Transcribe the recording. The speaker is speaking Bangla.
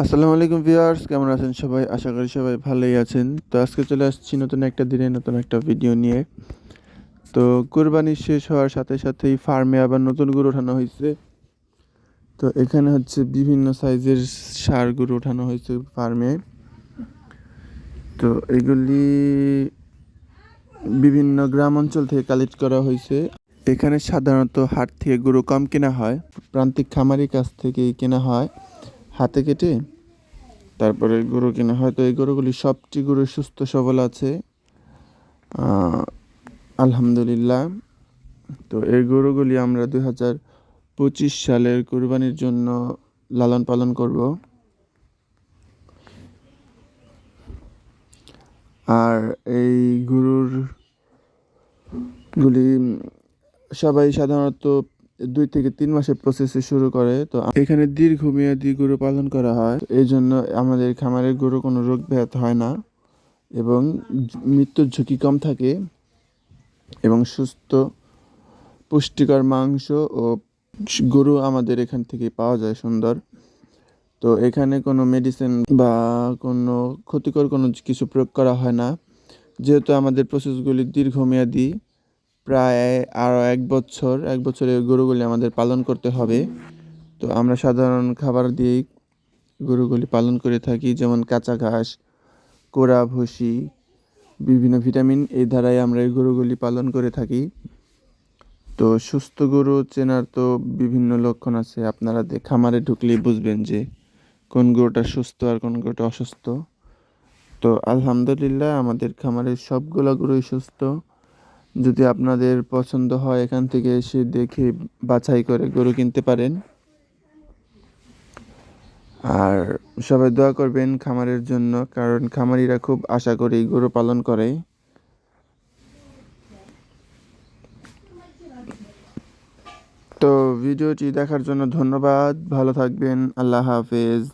আসসালামু আলাইকুম ভিউয়ার্স, কেমন আছেন সবাই? আশা করি সবাই ভালোই আছেন। তো আজকে চলে আসছি নতুন একটা দিনে, নতুন একটা ভিডিও নিয়ে। তো কোরবানি শেষ হওয়ার সাথে সাথেই ফার্মে আবার নতুন গরু ওঠানো হয়েছে। তো এখানে হচ্ছে বিভিন্ন সাইজের সার গরু ওঠানো হয়েছে ফার্মে তো এগুলি বিভিন্ন গ্রাম অঞ্চল থেকে কালেক্ট করা হয়েছে। এখানে সাধারণত হাট থেকে গরু কম কেনা হয়, প্রান্তিক খামারির কাছ থেকেই কেনা হয়। হাতে কেটে তারপরে গরু কেনা, হয়তো এই গরুগুলি সবটি গরু সুস্থ সবল আছে। আলহামদুলিল্লাহ। তো এই গরুগুলি আমরা দুই হাজার পঁচিশ সালের কোরবানির জন্য লালন পালন করব। আর এই গরুর গুলি সবাই সাধারণত দুই থেকে তিন মাসের প্রসেসে শুরু করে। তো এখানে দীর্ঘমেয়াদী গরু পালন করা হয়। এই জন্য আমাদের খামারের গরু কোনো রোগ ব্যাধ হয় না এবং মৃত্যুর ঝুঁকি কম থাকে এবং সুস্থ, পুষ্টিকর মাংস ও গরু আমাদের এখান থেকে পাওয়া যায় সুন্দর। তো এখানে কোনো মেডিসিন বা কোনো ক্ষতিকর কোনো কিছু প্রয়োগ করা হয় না। যেহেতু আমাদের প্রসেসগুলি দীর্ঘমেয়াদী প্রায় আরও এক বছর, এক বছরের গরুগুলি আমাদের পালন করতে হবে। তো আমরা সাধারণ খাবার দিয়েই গরুগুলি পালন করে থাকি, যেমন কাঁচা ঘাস, কোড়া, ভুসি, বিভিন্ন ভিটামিন এই ধারায় আমরা এই গরুগুলি পালন করে থাকি। তো সুস্থ গরু চেনার তো বিভিন্ন লক্ষণ আছে, আপনারা খামারে ঢুকলেই বুঝবেন যে কোন গরুটা সুস্থ আর কোন গরুটা অসুস্থ। তো আলহামদুলিল্লাহ, আমাদের খামারের সবগুলো গরুই সুস্থ। যদি আপনাদের পছন্দ হয়, এখান থেকে এসে দেখে বাছাই করে গরু কিনতে পারেন। আর সবাই দোয়া করবেন খামারের জন্য, কারণ খামারিরা খুব আশা করি গরু পালন করে। তো ভিডিওটি দেখার জন্য ধন্যবাদ। ভালো থাকবেন। আল্লাহ হাফেজ।